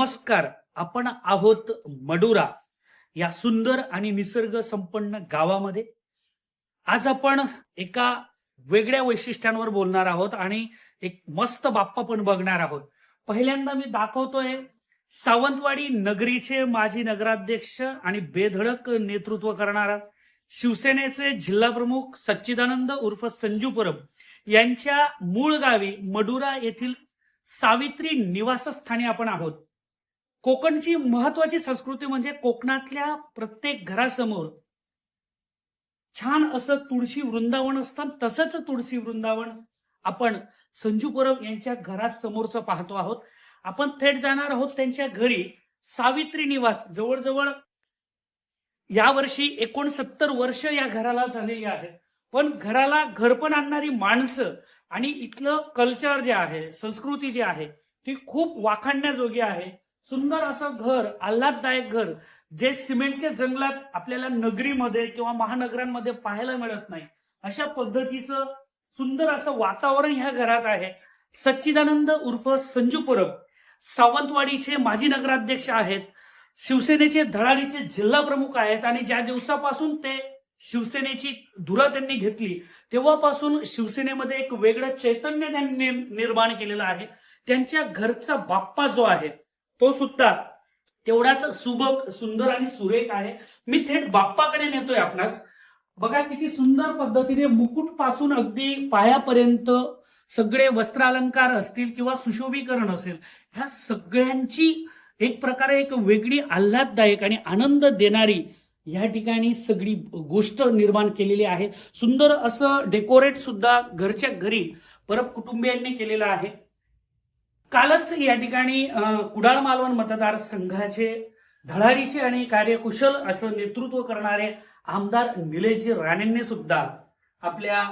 नमस्कार आपण आहोत मडुरा या सुंदर आणि निसर्ग संपन्न गावामध्ये. आज आपण एका वेगळ्या वैशिष्ट्यांवर बोलणार आहोत आणि एक मस्त बाप्पा पण बघणार आहोत. पहिल्यांदा मी दाखवतोय सावंतवाडी नगरीचे माजी नगराध्यक्ष आणि बेधडक नेतृत्व करणारा शिवसेनेचे जिल्हा प्रमुख सच्चिदानंद उर्फ संजू परब यांच्या मूळ गावी मडुरा येथील सावित्री निवासस्थानी आपण आहोत. कोकणची महत्वाची संस्कृती म्हणजे कोकणातल्या प्रत्येक घरासमोर छान असं तुळशी वृंदावन असतं. तसंच तुळशी वृंदावन आपण संजू परब यांच्या घरासमोरचं पाहतो आहोत. आपण थेट जाणार आहोत त्यांच्या घरी. सावित्री निवास जवळजवळ यावर्षी एकोणसत्तर वर्ष या घराला झालेली आहेत पण घराला घरपण आणणारी माणसं आणि इथलं कल्चर जे आहे संस्कृती जी आहे ती खूप वाखाणण्याजोगी आहे. सुंदर असं घर आल्हाददायक घर जे सिमेंटच्या जंगलात आपल्याला नगरीमध्ये किंवा महानगरांमध्ये पाहायला मिळत नाही अशा पद्धतीचं सुंदर असं वातावरण ह्या घरात आहे. सच्चिदानंद उर्फ संजू परब सावंतवाडीचे माजी नगराध्यक्ष आहेत शिवसेनेचे धडाडीचे जिल्हा प्रमुख आहेत आणि ज्या दिवसापासून ते शिवसेनेची धुरा त्यांनी घेतली तेव्हापासून शिवसेनेमध्ये एक वेगळं चैतन्य त्यांनी निर्माण केलेलं आहे. त्यांच्या घरचा बाप्पा जो आहे तो सुद्धा तेवढाच सुबक सुंदर आणि सुरेख आहे. मी थेट बाप्पाकडे नेतोय आपणास. बघा किती सुंदर पद्धतीने मुकुटपासून अगदी पायापर्यंत सगळे वस्त्रालंकार असतील किंवा सुशोभीकरण असेल ह्या सगळ्यांची एक प्रकारे एक वेगळी आल्हाददायक आणि आनंद देणारी या ठिकाणी सगळी गोष्ट निर्माण केलेली आहे. सुंदर असं डेकोरेट सुद्धा घरच्या घरी परब कुटुंबियांनी केलेलं आहे. कालच या ठिकाणी कुडाळ मालवण मतदारसंघाचे धडाडीचे आणि कार्यकुशल असं नेतृत्व करणारे आमदार निलेशजी राणेंनी सुद्धा आपल्या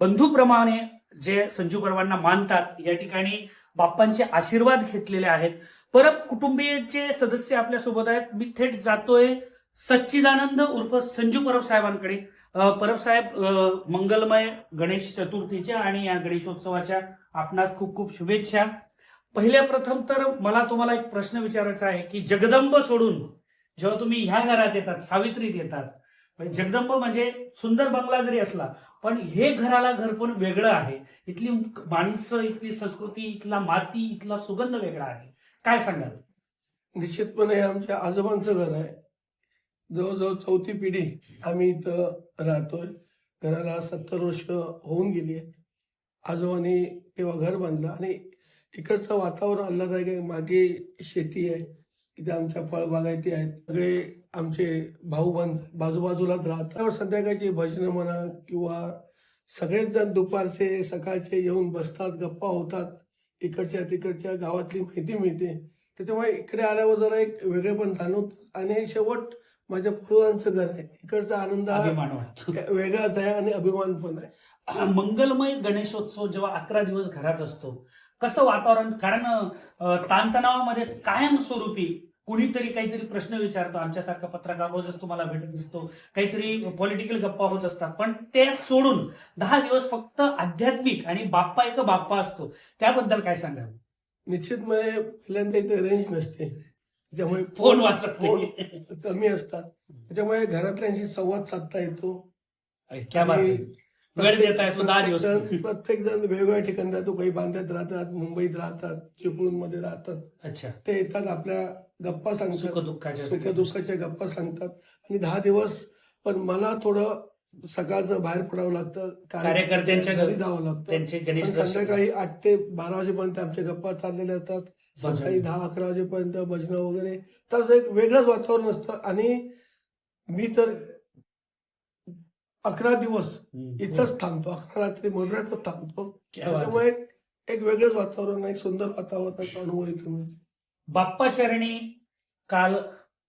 बंधूप्रमाणे जे संजू परवांना मानतात या ठिकाणी बाप्पांचे आशीर्वाद घेतलेले आहेत. परब कुटुंबीयचे सदस्य आपल्यासोबत आहेत. मी थेट जातोय सच्चिदानंद उर्फ संजू परब साहेबांकडे. परब साहेब मंगलमय गणेश चतुर्थीच्या आणि या गणेशोत्सवाच्या आपणास खूप खूप शुभेच्छा. पहिल्या प्रथम तर मला तुम्हाला एक प्रश्न विचारायचा आहे की जगदंब सोडून जेव्हा तुम्ही ह्या घरात येतात सावित्रीत येतात म्हणजे जगदंब म्हणजे सुंदर बंगला जरी असला पण हे घराला घर पण वेगळं आहे. इथली माणसं इथली संस्कृती इथला माती इथला सुगंध वेगळा आहे. काय सांगाल? निश्चितपणे आमच्या आजोबांचं घर आहे. जवळजवळ चौथी पिढी आम्ही इथं राहतोय. घराला सत्तर वर्ष होऊन गेली आहेत. आजोबांनी तेव्हा घर बांधलं आणि इकडचं वातावरण आल्हादायक आहे. मागे शेती आहे. इथे आमच्या फळबागायती आहेत. सगळे आमचे भाऊबंद बाजूबाजूलाच राहतात. संध्याकाळची भजनं म्हणा किंवा सगळेच जण दुपारचे सकाळचे येऊन बसतात गप्पा होतात. इकडच्या तिकडच्या गावातली माहिती मिळते. त्याच्यामुळे इकडे आल्यावर जरा एक वेगळे पण जाणवत आणि शेवट माझ्या पूर्वांचं घर आहे. इकडचा आनंद हा वेगळाच आहे आणि अभिमान पण आहे. मंगलमय गणेशोत्सव जेव्हा अकरा दिवस घरात असतो कसं वातावरण? कारण ताणतणावामध्ये कायम स्वरूपी कुणीतरी काहीतरी प्रश्न विचारतो. आमच्यासारखा पत्रकार रोजच तुम्हाला भेटत दिसतो. काहीतरी पॉलिटिकल गप्पा होत असतात. पण ते सोडून दहा दिवस फक्त आध्यात्मिक आणि बाप्पा एक बाप्पा असतो. त्याबद्दल काय सांगाल? निश्चितपणे पहिल्यांदा इथे रेंज नसते. त्याच्यामुळे फोन वाचत फोन. कमी असतात. त्याच्यामुळे घरातल्यांशी संवाद साधता येतो. आहे. वेळ देता येतो दहा दिवस. प्रत्येक जण- वेगवेगळ्या ठिकाणी राहतो. काही बांद्यात राहतात मुंबईत राहतात चिपळूणमध्ये राहतात. अच्छा. ते येतात आपल्या गप्पा सांगतात. सुख दुःखाच्या गप्पा सांगतात. आणि दहा दिवस पण मला थोडं सकाळचं बाहेर पडावं लागतं. कार्यकर्त्यांच्या घरी जावं लागतं. संध्याकाळी आठ ते बारा वाजेपर्यंत आमच्या गप्पा चाललेल्या असतात. सकाळी दहा अकरा वाजेपर्यंत भजनं वगैरे. तर एक वेगळंच वातावरण असतं. आणि मी तर अकरा दिवस. इथंच थांबतो. अकरा रात्री मधुऱ्यातच थांबतो. त्याच्यामुळे एक- एक वेगळंच वातावरण एक सुंदर वातावरणाचा अनुभव येतो म्हणजे बाप्पा चरणी काल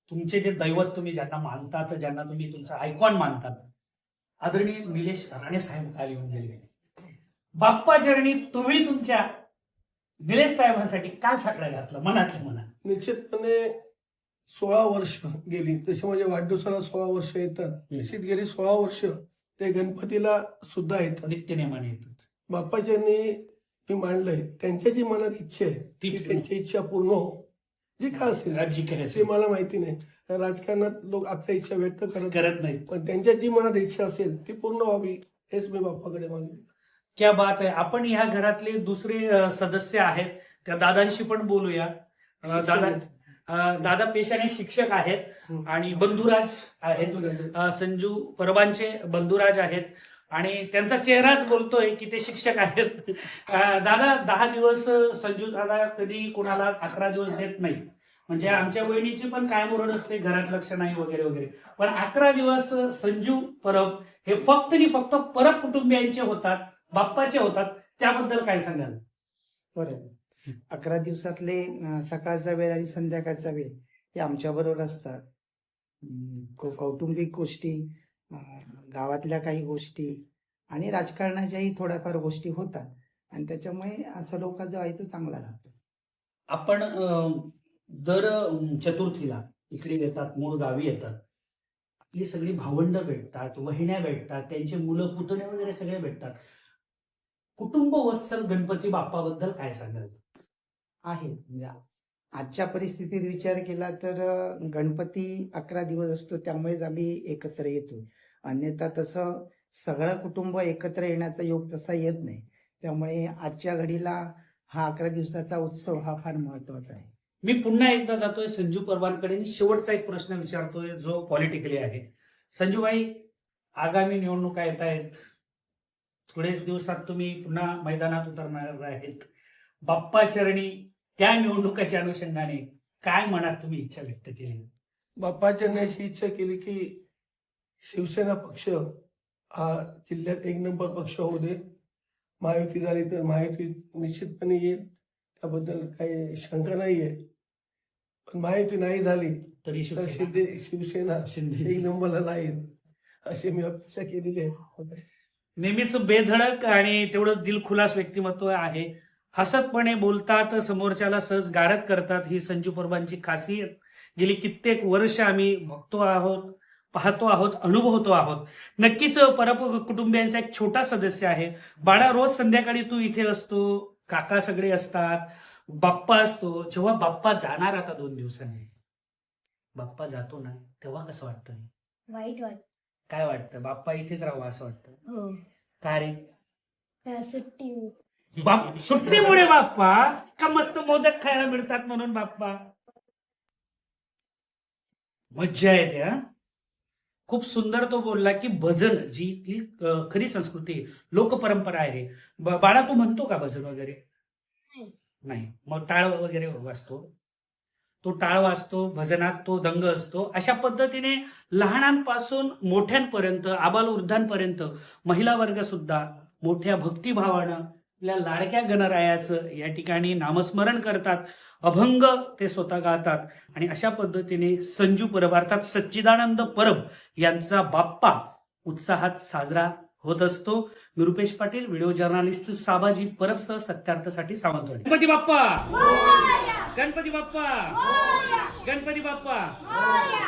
तुमचे जे दैवत तुम्ही ज्यांना मानतात ज्यांना तुम्ही तुमचा आयकॉन मानतात आदरणीय निलेश राणे साहेब काल येऊन गेले. बाप्पा चरणी तुम्ही तुमच्या निलेश साहेबांसाठी काय साकडं घातलं? मनातल्या मनात. निश्चितपणे सोळा वर्ष गेली. जसे म्हणजे वाढदिवसाला सोळा वर्ष येतात निश्चित गेली सोळा वर्ष. ते गणपतीला सुद्धा येतात. नित्यनेमाने येतात. बाप्पाच्यांनी मी मांडलंय त्यांच्या जी मनात इच्छा आहे ती त्यांची इच्छा पूर्ण हो. जे काय असेल ते मला माहिती नाही. कारण राजकारणात लोक आपल्या इच्छा व्यक्त करत करत नाही पण त्यांच्या जी मनात इच्छा असेल ती पूर्ण व्हावी हेच मी बाप्पाकडे मागितलं क्या बात आहे. आपण ह्या घरातले दुसरे सदस्य आहेत. त्या दादांशी पण बोलूया. दादा दादा पेशाने शिक्षक आहेत. आणि बंधुराज आहेत. संजू परबांचे बंधुराज आहेत. आणि त्यांचा चेहराच बोलतोय की ते शिक्षक आहेत. दादा दहा दिवस संजू दादा कधी कोणाला अकरा दिवस देत नाही. म्हणजे आमच्या वहिनीची पण कायम ओरड असते घरात लक्ष नाही वगैरे वगैरे. पण अकरा दिवस संजू परब हे फक्त आणि फक्त परब कुटुंबियांचे होतात बाप्पाचे होतात. त्याबद्दल काय सांगाल? बरोबर अकरा दिवसातले सकाळचा वेळ आणि संध्याकाळचा वेळ हे आमच्याबरोबर असतात. कौटुंबिक गोष्टी गावातल्या काही गोष्टी आणि राजकारणाच्याही थोड्याफार गोष्टी होतात. आणि त्याच्यामुळे असा लोक जो आहे तो चांगला राहतो. आपण दर चतुर्थीला इकडे येतात मूळ गावी येतात. आपली सगळी भावंड भेटतात वहिण्या भेटतात त्यांचे मुलं पुतणे वगैरे सगळे भेटतात. कुटुंब वत्सल गणपती बाप्पाबद्दल काय सांगाल? आहे म्हणजे आजच्या परिस्थितीत विचार केला तर गणपती अकरा दिवस असतो त्यामुळेच आम्ही एकत्र येतो. अन्यथा तसं सगळं कुटुंब एकत्र येण्याचा योग तसा येत नाही. त्यामुळे आजच्या घडीला हा अकरा दिवसाचा उत्सव हा फार महत्त्वाचा आहे. मी पुन्हा एकदा जातोय संजू परबांकडे आणि शेवटचा एक प्रश्न विचारतोय जो पॉलिटिकली आहे. संजूबाई आगामी निवडणुका येत आहेत. थोडेच दिवसात तुम्ही पुन्हा मैदानात उतरणार आहेत. बाप्पा चरणी त्या निवडणुकाच्या अनुषंगाने काय मनात तुम्ही इच्छा व्यक्त केली? बाप्पाच्या अशी इच्छा केली की शिवसेना पक्ष हा जिल्ह्यात एक नंबर पक्ष होऊ दे. महायुती झाली तर महायुती निश्चितपणे येईल. त्याबद्दल काही शंका नाही आहे पण महायुती नाही झाली तरी शिवसेना. शिंदे शिवसेना एक नंबरला लाईल अशी मी अपेक्षा केलेली आहे. नेहमीच बेधडक आणि तेवढंच दिलखुलास व्यक्तिमत्व आहे. हसतपणे बोलतात समोरच्याला सहज गारद करतात. ही संजू परबांची खासियत गेली कित्येक वर्ष आम्ही बघतो आहोत पाहतो आहोत अनुभवतो आहोत. नक्कीच परप कुटुंबियांचा एक छोटा सदस्य आहे. बाळा रोज संध्याकाळी तू इथे असतो काका सगळे असतात बाप्पा असतो. जेव्हा बाप्पा जाणार आता दोन दिवसांनी बाप्पा जातो ना तेव्हा कसं वाटतं? वाईट वाट काय वाटतं? बाप्पा इथेच राहावं असं वाटतं? हो. का रे? काय सुट्टी? बाप सुट्टीमुळे बाप्पा का मस्त मोदक खायला मिळतात म्हणून बाप्पा? मज्जा येते हा? खूप सुंदर तो बोलला की भजन जी इथली खरी संस्कृती लोकपरंपरा आहे. बाळा तू म्हणतो का भजन वगैरे? नाही. मग टाळ वगैरे वाजतो. तो टाळ वाजतो भजनात तो दंग असतो. अशा पद्धतीने लहानांपासून मोठ्यांपर्यंत आबालवृद्धांपर्यंत महिला वर्ग सुद्धा मोठ्या भक्तिभावानं आपल्या लाडक्या गणरायाचं या ठिकाणी नामस्मरण करतात अभंग ते स्वतः गातात. आणि अशा पद्धतीने संजू परब अर्थात सच्चिदानंद परब यांचा बाप्पा उत्साहात साजरा होत असतो. मी रुपेश पाटील व्हिडिओ जर्नालिस्ट साबाजी परबसह सत्यार्थसाठी सावंतवाडी गणपती बाप्पा! गणपती बाप्पा! गणपती बाप्पा!